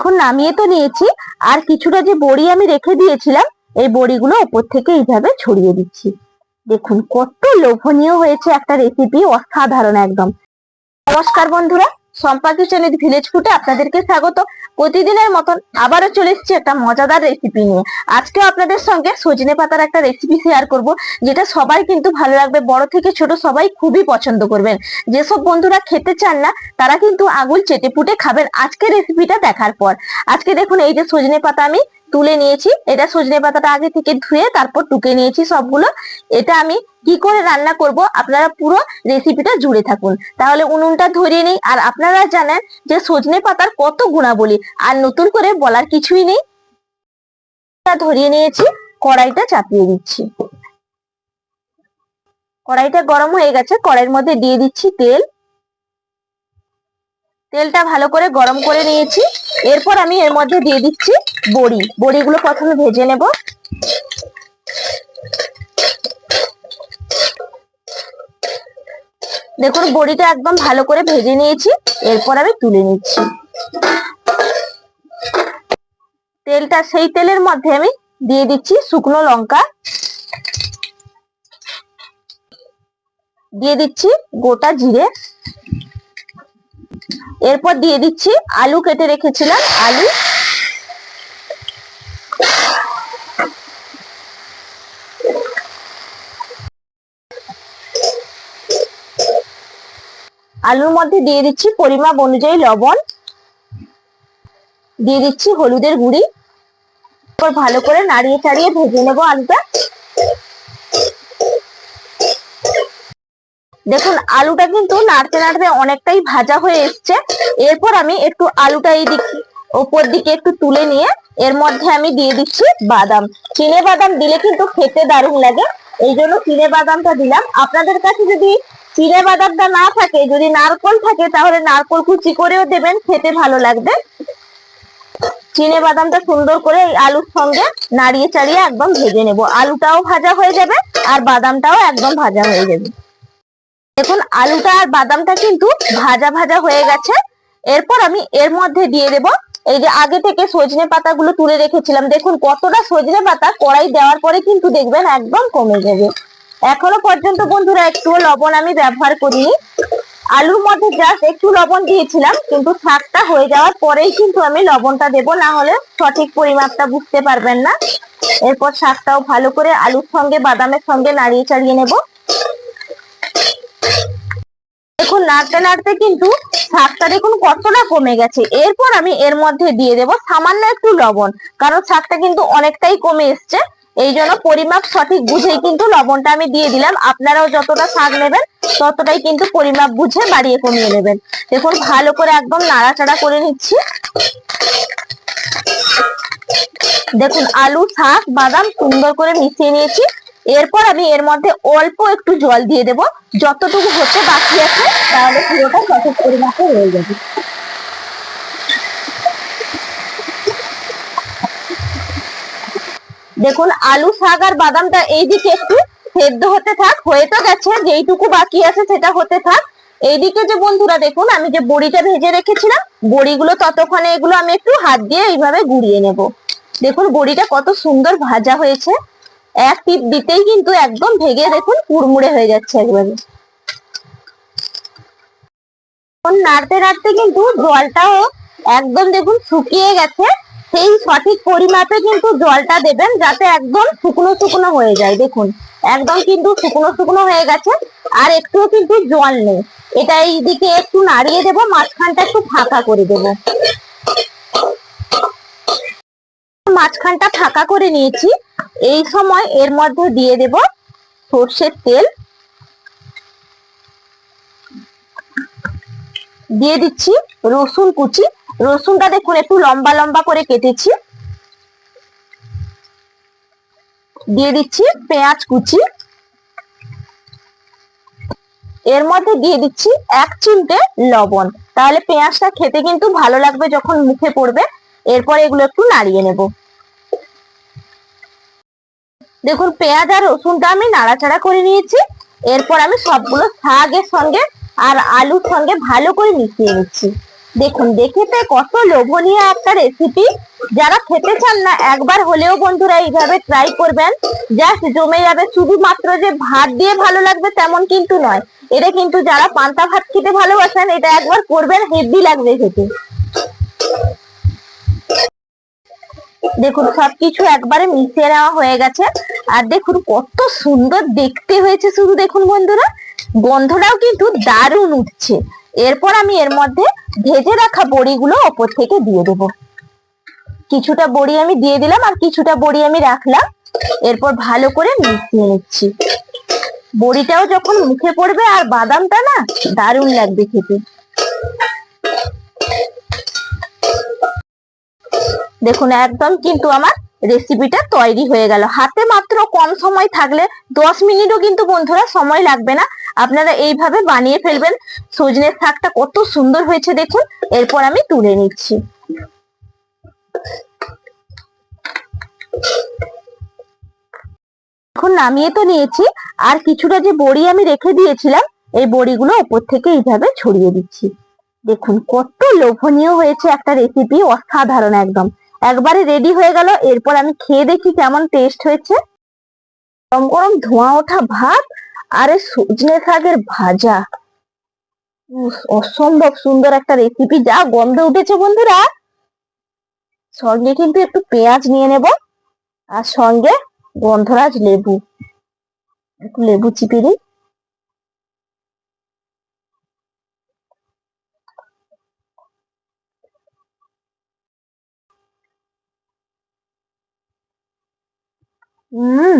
এখন নামিয়ে তো নিয়েছি, আর কিছুটা যে বড়ি আমি রেখে দিয়েছিলাম, এই বড়িগুলো ওপর থেকে এইভাবে ছড়িয়ে দিচ্ছি। দেখুন, কত লোভনীয় হয়েছে একটা রেসিপি অসাধারণ একদম। নমস্কার বন্ধুরা সম্পা কিচেনের ভিলেজ ফুটে আপনাদেরকে স্বাগত। প্রতিদিনের মতন আবারও চলে এসেছি একটা মজাদার রেসিপি নিয়ে। আজকেও আপনাদের সঙ্গে সজনে পাতার একটা রেসিপি শেয়ার করব, যেটা সবাই কিন্তু ভালো লাগবে, বড় থেকে ছোট সবাই খুবই পছন্দ করবেন। যেসব বন্ধুরা খেতে চান না, তারা কিন্তু আঙুল চেটে পুটে খাবেন আজকে রেসিপিটা দেখার পর। আজকে দেখুন এই যে সজনে পাতা আমি তুলে নিয়েছি। এটা সজনে পাতাটা আগে থেকে ধুয়ে তারপর টুকে নিয়েছি সবগুলো। এটা আমি কি করে রান্না করব? আপনারা পুরো রেসিপিটা জুড়ে থাকুন। তাহলে উনুনটা ধরিয়ে নেই। আর আপনারা জানেন যে সজনে পাতার কত গুণাবলী। আর নতুন করে বলার কিছুই নেই। ধরিয়ে নিয়েছি। কড়াইটা চাপিয়ে দিচ্ছি। কড়াইটা গরম হয়ে গেছে। কড়াইয়ের মধ্যে দিয়ে দিচ্ছি তেল। তেলটা ভালো করে গরম করে নিয়েছি। এরপর আমি এর মধ্যে দিয়ে দিচ্ছি বড়ি। বড়িগুলো প্রথমে ভেজে নেব। দেখুন, বড়িটা একদম ভালো করে ভেজে নিয়েছি। এরপর আমি তুলে নিচ্ছি। তেলটা, সেই তেলের মধ্যে আমি দিয়ে দিচ্ছি শুকনো লঙ্কা। দিয়ে দিচ্ছি গোটা জিরে। এরপর দিয়ে দিচ্ছি আলু কেটে রেখেছিলাম, আলু। আলুর মধ্যে দিয়ে দিচ্ছি পরিমাপ অনুযায়ী লবণ। দিয়ে দিচ্ছি হলুদের গুঁড়ি। ভালো করে নাড়িয়ে চাড়িয়ে ভেজে নেব আলুটা। দেখুন, আলুটা কিন্তু নাড়তে নাড়তে অনেকটাই ভাজা হয়ে এসছে। এরপর আমি একটু আলুটা এই দিক ওপর দিকে একটু তুলে নিয়ে এর মধ্যে আমি দিয়ে দিচ্ছি বাদাম। চিনে বাদাম দিলে কিন্তু খেতে দারুণ লাগে। এই জন্য চিনে বাদামটা দিলাম। আপনাদের কাছে যদি চিনে বাদামটা না থাকে, যদি নারকল থাকে, তাহলে নারকল কুচি করেও দেবেন, খেতে ভালো লাগবে। চিনে বাদামটা সুন্দর করে এই আলুর সঙ্গে নাড়িয়ে চাড়িয়ে একদম ভেজে নেব। আলুটাও ভাজা হয়ে যাবে আর বাদামটাও একদম ভাজা হয়ে যাবে। দেখুন আলুটা আর বাদামটা কিন্তু ভাজা ভাজা হয়ে গেছে। এরপর আমি এর মধ্যে দিয়ে দেব এই যে আগে থেকে সজনে পাতাগুলো তুলে রেখেছিলাম। দেখুন কতটা সজনে পাতা কড়াই দেওয়ার পরে কিন্তু দেখবেন একদম কমে যাবে। এখনও পর্যন্ত বন্ধুরা একটু লবণ আমি ব্যবহার করিনি। আলুর মধ্যে জাস্ট একটু লবণ দিয়েছিলাম, কিন্তু শাকটা হয়ে যাওয়ার পরেই কিন্তু আমি লবণটা দেব, না হলে সঠিক পরিমাপটা বুঝতে পারবেন না। এরপর শাকটাও ভালো করে আলুর সঙ্গে, বাদামের সঙ্গে নাড়িয়ে চাড়িয়ে নেব। নাড়তে নাড়তে কিন্তু শাকটা দেখুন কতটা কমে গেছে? এরপর আমি এর মধ্যে দিয়ে দেব সামান্য একটু লবণ। কারণ শাকটা কিন্তু অনেকটাই কমে এসছে। এই জন্য পরিমাপ সঠিক বুঝেই কিন্তু লবণটা আমি দিয়ে দিলাম। আপনারাও যতটা শাক নেবেন, ততটাই কিন্তু পরিমাপ বুঝে বাড়িয়ে কমিয়ে নেবেন। দেখুন, ভালো করে একদম নাড়াচাড়া করে নিচ্ছি। দেখুন, আলু, শাক, বাদাম সুন্দর করে মিশিয়ে নিয়েছি। এরপর আমি এর মধ্যে অল্প একটু জল দিয়ে দেব। যতটুকু হতে বাকি আছে, তাহলে পুরোটা সঠিক পরিমাপে হয়ে যাবে। দেখুন, আলু, শাক আর বাদামটা এইদিকে একটু সেদ্ধ হতে থাক, হয়ে তো গেছে, যেইটুকু বাকি আছে সেটা হতে থাক। এইদিকে যে বন্ধুরা, দেখুন, আমি যে বড়িটা ভেজে রেখেছিলাম, বড়িগুলো ততক্ষণে এগুলো আমি একটু হাত দিয়ে এইভাবে গুড়িয়ে নেব। দেখুন, বড়িটা কত সুন্দর ভাজা হয়েছে। এক টিপ দিতেই কিন্তু একদম ভেঙে দেখুন কুড়মুড়ে হয়ে যাচ্ছে একবারে। নাড়তে নাড়তে কিন্তু জলটাও একদম দেখুন শুকিয়ে গেছে, সেই সঠিক পরিমাপে কিন্তু জলটা দেবেন যাতে একদম শুকনো শুকনো হয়ে যায়, দেখুন। একদম কিন্তু শুকনো শুকনো হয়ে গেছে, আর একটুও কিন্তু জল নেই। এটা এইদিকে একটু নাড়িয়ে দেবো, মাঝখানটা একটু ফাঁকা করে দেবো। মাঝখানটা ফাঁকা করে নিয়েছি এই সময় এর মধ্যে দিয়ে দেব সর্ষের তেল। দিয়ে দিচ্ছি রসুন কুচি। রসুনটা দেখুন একটু লম্বা লম্বা করে কেটেছি। দিয়ে দিচ্ছি পেঁয়াজ কুচি। এর মধ্যে দিয়ে দিচ্ছি এক চিমটে লবণ। তাহলে পেঁয়াজটা খেতে কিন্তু ভালো লাগবে যখন মুখে পড়বে। এরপর এগুলো একটু নাড়িয়ে নেব। দেখুন, পেঁয়াজ আর রসুনটা আমি নাড়াচাড়া করে নিয়েছি। এরপর আমি সবগুলো শাকের সঙ্গে আর আলুর সঙ্গে ভালো করে মিশিয়ে নিচ্ছি। দেখুন, দেখেতে কত লোভনীয় একটা রেসিপি যারা খেতে চান না, একবার হলেও বন্ধুরা এইভাবে ট্রাই করবেন। জাস্ট জমে যাবে। শুধুমাত্র যে ভাত দিয়ে ভালো লাগবে তেমন কিন্তু নয়। এটা কিন্তু যারা পান্তা ভাত খেতে ভালোবাসেন, এটা একবার করবেন হেভি লাগবে খেতে। দেখুন, সবকিছু একবারে মিশিয়ে নেওয়া হয়ে গেছে। আর দেখুন কত সুন্দর দেখতে হয়েছে শুধু দেখুন বন্ধুরা। গন্ধটাও কিন্তু দারুণ উঠছে। এরপর আমি এর মধ্যে ভেজে রাখা বড়িগুলো ওপর থেকে দিয়ে দেবো। কিছুটা বড়ি আমি দিয়ে দিলাম আর কিছুটা বড়ি আমি রাখলাম। এরপর ভালো করে মিশিয়ে নিচ্ছি। বড়িটাও যখন মুখে পড়বে আর বাদামটা না দারুণ লাগবে খেতে। দেখুন একদম কিন্তু আমার রেসিপিটা তৈরি হয়ে গেল। হাতে মাত্র কম সময় থাকলে দশ মিনিটও কিন্তু বন্ধুরা সময় লাগবে না। আপনারা এইভাবে বানিয়ে ফেলবেন। সজনের শাকটা কত সুন্দর হয়েছে দেখুন। এরপর আমি তুলে নিচ্ছি। এখন নামিয়ে তো নিয়েছি। আর কিছুটা যে বড়ি আমি রেখে দিয়েছিলাম, এই বড়িগুলো ওপর থেকে এইভাবে ছড়িয়ে দিচ্ছি। দেখুন, কত লোভনীয় হয়েছে একটা রেসিপি অসাধারণ একদম। একবারে রেডি হয়ে গেল। এরপর আমি খেয়ে দেখি কেমন টেস্ট হয়েছে। গরম গরম ধোঁয়া ওঠা ভাত আর সজনে শাকের ভাজা। অসম্ভব সুন্দর একটা রেসিপি যা গন্ধ উঠেছে বন্ধুরা। সঙ্গে কিন্তু একটু পেঁয়াজ নিয়ে নেব আর সঙ্গে গন্ধরাজ লেবু। একটু লেবু চিপে দিই। হুম।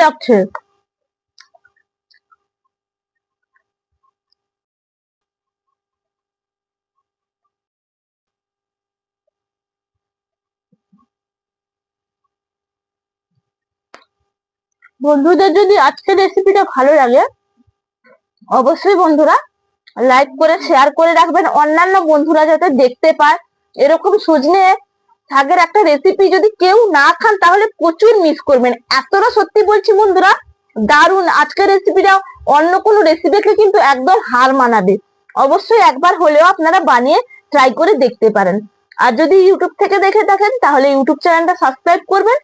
লাগছে। বন্ধুদের যদি আজকের রেসিপিটা ভালো লাগে, অবশ্যই বন্ধুরা লাইক করে শেয়ার করে রাখবেন। অন্যান্য বন্ধুরা যাতে দেখতে পায় এরকম সজনে শাকের একটা রেসিপি যদি কেউ না খান, তাহলে প্রচুর মিস করবেন। এতটা সত্যি বলছি বন্ধুরা, দারুণ। আজকের রেসিপিটা অন্য কোনো রেসিপিকে কিন্তু একদম হার মানাবে। অবশ্যই একবার হলেও আপনারা বানিয়ে ট্রাই করে দেখতে পারেন। আর যদি ইউটিউব থেকে দেখে থাকেন, তাহলে ইউটিউব চ্যানেলটা সাবস্ক্রাইব করবেন।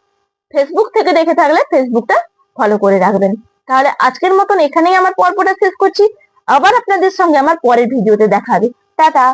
ফেসবুক থেকে দেখে থাকলে ফেসবুকটা ফলো করে রাখবেন। তাহলে আজকের মতন এখানেই আমার পর্বটা শেষ করছি। আবার আপনাদের সঙ্গে আমার পরের ভিডিওতে দেখা হবে। টাটা!